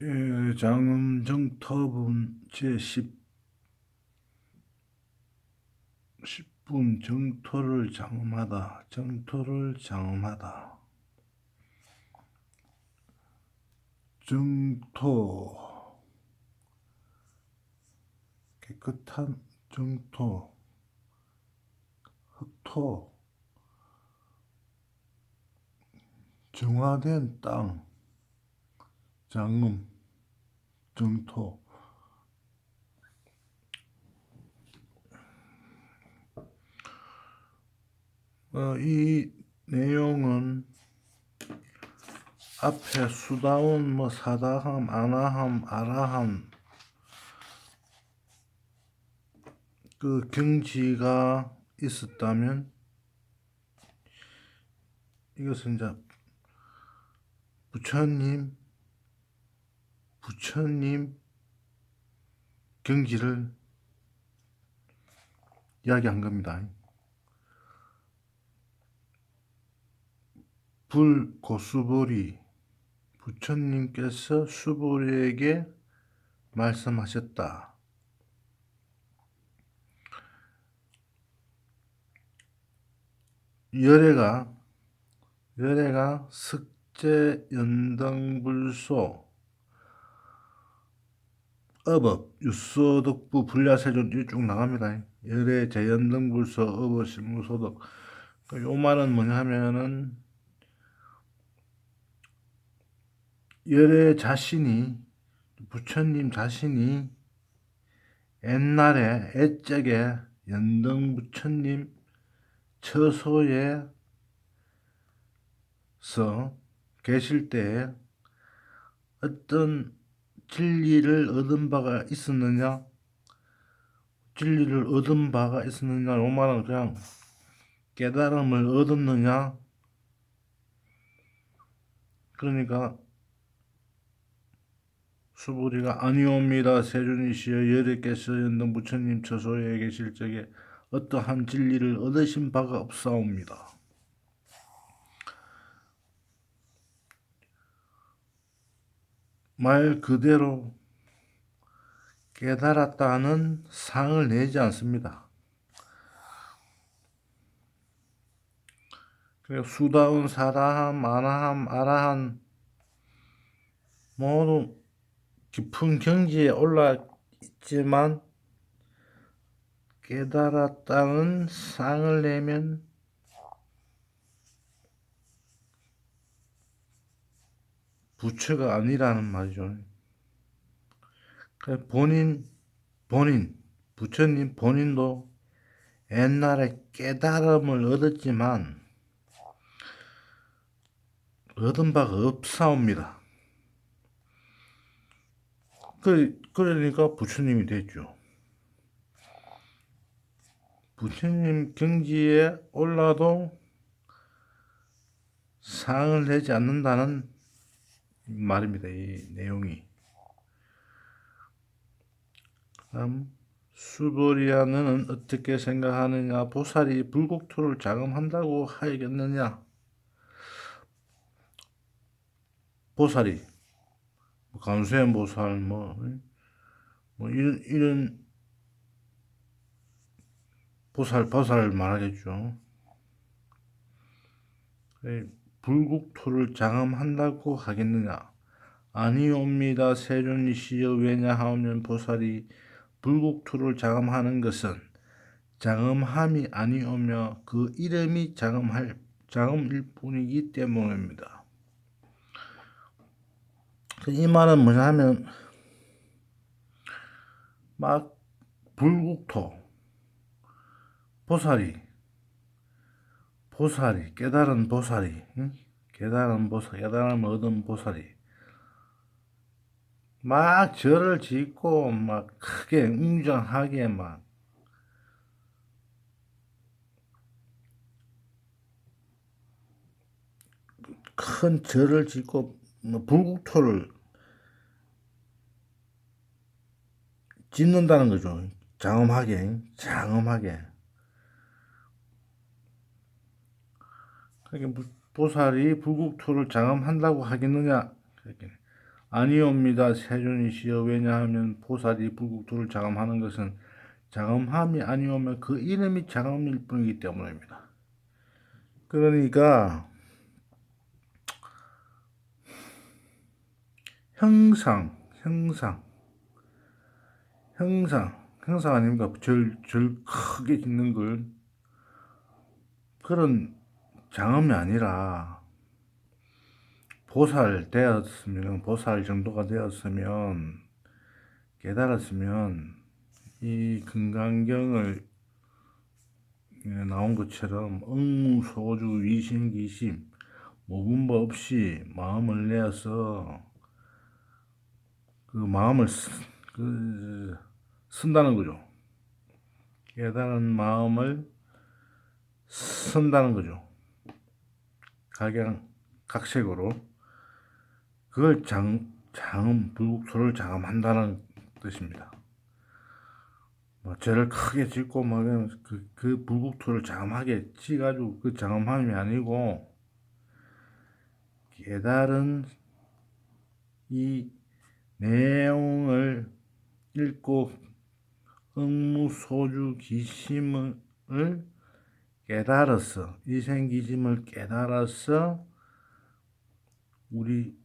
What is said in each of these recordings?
예, 장음 정 터분 제10 10분 정토를 장음하다 정토를 장음하다. 정토 깨끗한 정토 흑토 정화된 땅 장음 정토. 어, 이 내용은 앞에 수다운 뭐 사다함, 아나함, 아라함 그 경지가 있었다면 이것은 이제 부처님 부처님 경지를 이야기한 겁니다. 불고수보리 부처님께서 수보리에게 말씀하셨다. 열애가 열애가 석재 연등불소 어법 유소득부 불야세존 쭉 나갑니다. 열애 재연등불소 어법 실무소득 요 말은 뭐냐면은 열애 자신이 부처님 자신이 옛날에 애적에 연등 부처님 처소에서 계실 때 어떤 진리를 얻은 바가 있었느냐? 진리를 얻은 바가 있었느냐? 로마는 그냥 깨달음을 얻었느냐? 그러니까 수부리가 아니옵니다. 세존이시여 여래께서 연등 부처님 처소에 계실 적에 어떠한 진리를 얻으신 바가 없사옵니다. 말 그대로 깨달았다는 상을 내지 않습니다. 수다운 사라함, 아라함 모두 깊은 경지에 올라 있지만 깨달았다는 상을 내면 부처가 아니라는 말이죠. 본인, 본인, 부처님 본인도 옛날에 깨달음을 얻었지만 얻은 바가 없사옵니다. 그, 그러니까 부처님이 됐죠. 부처님 경지에 올라도 상을 내지 않는다는 말입니다. 이 내용이. 다음 수보리아는 어떻게 생각하느냐? 보살이 불국토를 자금한다고 하겠느냐? 보살이 감수현 보살 뭐, 뭐 이런 이런 보살 보살을 말하겠죠. 불국토를 장엄한다고 하겠느냐? 아니옵니다. 세존이시여 왜냐하면 보살이 불국토를 장엄하는 것은 장엄함이 아니오며 그 이름이 장엄할 장엄일 뿐이기 때문입니다. 이 말은 뭐냐면 막 불국토 보살이 보살이 깨달은 보살이 응? 깨달은 보살 깨달음을 얻은 보살이 막 절을 짓고 막 크게 웅장하게 막 큰 절을 짓고 뭐 불국토를 짓는다는 거죠. 장엄하게, 장엄하게. 그러니까 보살이 불국토를 장엄한다고 하겠느냐? 아니옵니다. 세존이시여 왜냐하면 보살이 불국토를 자감하는 것은 자감함이 아니오면 그 이름이 자감일 뿐이기 때문입니다. 그러니까 형상, 형상, 형상, 형상 아닙니까? 절, 절 크게 짓는 걸 그런 장엄이 아니라 보살 되었으면 보살 정도가 되었으면 깨달았으면 이 금강경을 나온 것처럼 응무소주 위신기심 모분바 없이 마음을 내어서 그 마음을 쓰, 그 쓴다는 거죠. 깨달은 마음을 쓴다는 거죠. 각양 각색으로 그걸 장 장음 불국토를 장음한다는 뜻입니다. 뭐 죄를 크게 짓고 뭐 그 그 불국토를 장음하게 지가지고 그 장음함이 아니고 깨달은 이 내용을 읽고 응무소주 기심을 깨달았어. 이 생기심을 깨달아서 우리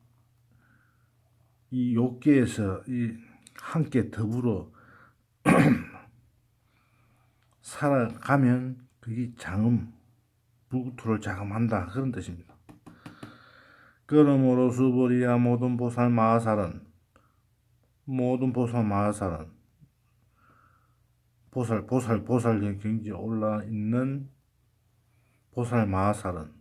이 욕계에서 이 함께 더불어 살아가면 그게 장음, 불구토를 자금한다 그런 뜻입니다. 그러므로 수보리야 모든 보살 마하살은 모든 보살 마하살은 보살 보살 보살 경지에 올라 있는 보살 마하살은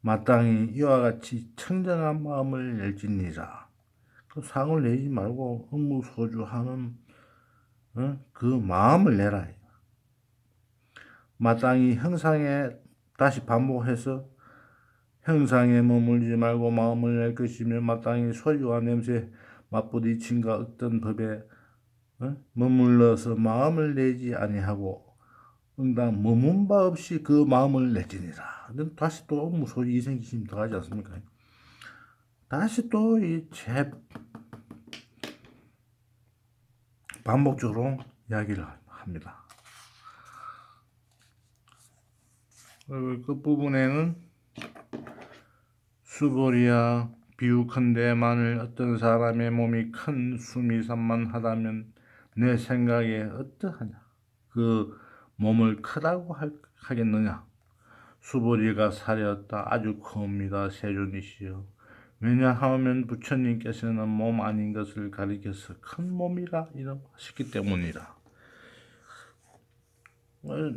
마땅히 이와 같이 청정한 마음을 열지니라. 그 상을 내지 말고 흥무소주하는 어? 그 마음을 내라. 마땅히 형상에 다시 반복해서 형상에 머물지 말고 마음을 낼 것이며 마땅히 소리와 냄새 맛부딪힘과 어떤 법에 어? 머물러서 마음을 내지 아니하고 응당 머문 바 없이 그 마음을 내지니라. 다시 또 무소리 이생기심 더하지 않습니까? 다시 또 이 제 반복적으로 이야기를 합니다. 그 부분에는 수보리야 비유컨대 만일 어떤 사람의 몸이 큰 숨이 산만하다면 내 생각에 어떠하냐 그 몸을 크다고 하겠느냐? 수보리가 사렸다. 아주 큽니다 세존이시여. 왜냐하면 부처님께서는 몸 아닌 것을 가리켜서 큰 몸이라 이름하셨기 때문이라. 어,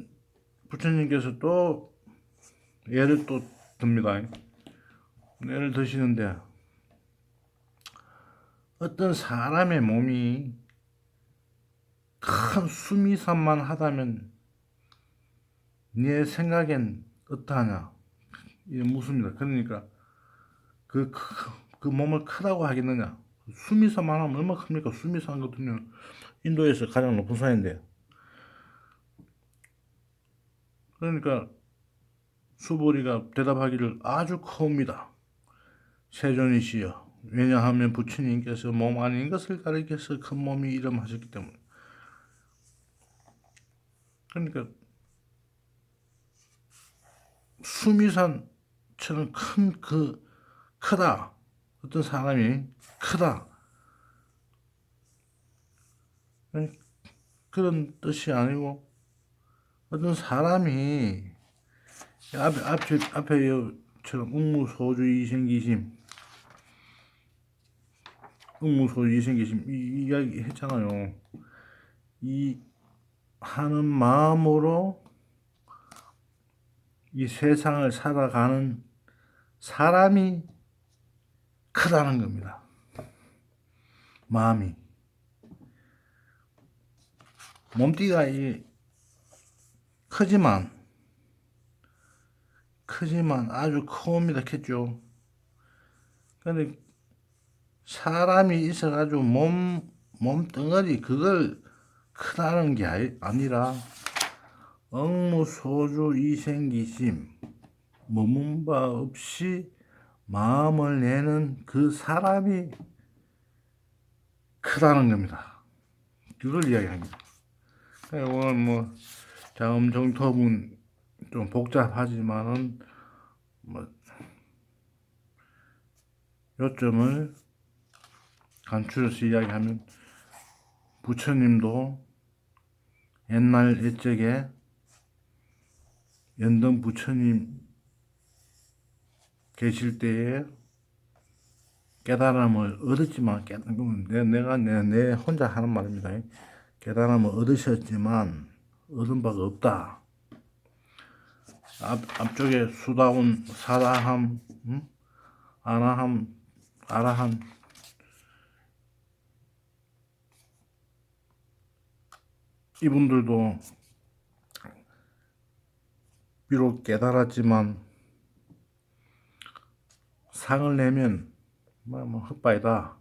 부처님께서 또 예를 또 듭니다. 예를 드시는데 어떤 사람의 몸이 큰 수미산만 하다면 네 생각엔 어떠하냐 이게 묻습니다. 그러니까 그, 그, 그 몸을 크다고 하겠느냐 수미산만 하면 얼마나 큽니까? 수미산 같으면 인도에서 가장 높은 산인데 그러니까 수보리가 대답하기를 아주 큽니다. 세존이시여 왜냐하면 부처님께서 몸 아닌 것을 가리켜서 큰 몸이 이름하셨기 때문에 그러니까 수미산처럼 큰 그 크다 어떤 사람이 크다 그런 뜻이 아니고 어떤 사람이 앞에 앞에 앞에 처럼 웅무소주 이생기심 웅무소주 이생기심 이 이야기 했잖아요. 이 하는 마음으로 이 세상을 살아가는 사람이 크다는 겁니다. 마음이. 몸띠가 이 크지만 크지만 아주 큽니다. 겠죠. 근데 사람이 있어가지고 몸, 몸덩어리 그걸 크다는 게 아니라 억무 소주 이생기심 머문 바 없이 마음을 내는 그 사람이 크다는 겁니다. 그걸 이야기합니다. 오늘 뭐 자음 정토분 좀 복잡하지만은 뭐 요점을 간추려서 이야기하면 부처님도 옛날 옛적에 연등 부처님 계실 때에 깨달음을 얻었지만 깨, 내, 내가 내, 내 혼자 하는 말입니다. 깨달음을 얻으셨지만 얻은 바가 없다. 앞, 앞쪽에 수다운 사다함, 음? 아나함, 아라함 이분들도 비록 깨달았지만 상을 내면 뭐, 뭐 흑바이다.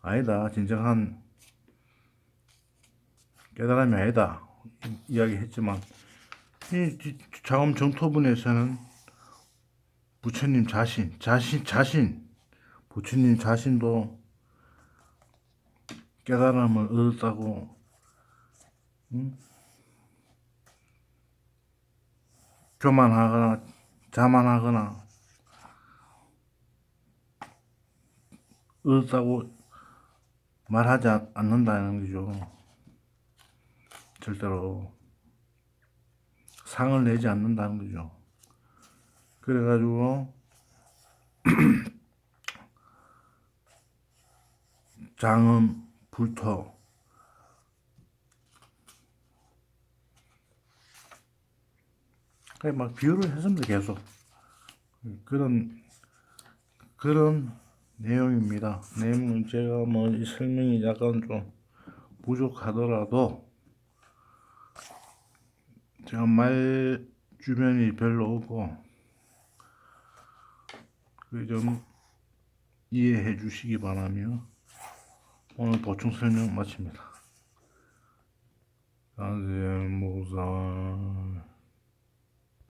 아니다. 진정한 깨달음이 아니다. 이야기했지만 이 장엄 정토분에서는 부처님 자신 자신 자신 부처님 자신도 깨달음을 얻었다고 응? 교만하거나 자만하거나 얻었다고 말하지 않- 않는다는 거죠. 절대로 상을 내지 않는다는 거죠. 그래가지고 장음, 불토 그막 비유를 했습니다 계속 그런 그런 내용입니다. 내용은 제가 뭐이 설명이 약간 좀 부족하더라도 제가 말 주변이 별로 없고 그좀 이해해 주시기 바라며 오늘 보충 설명 마칩니다. 가세무상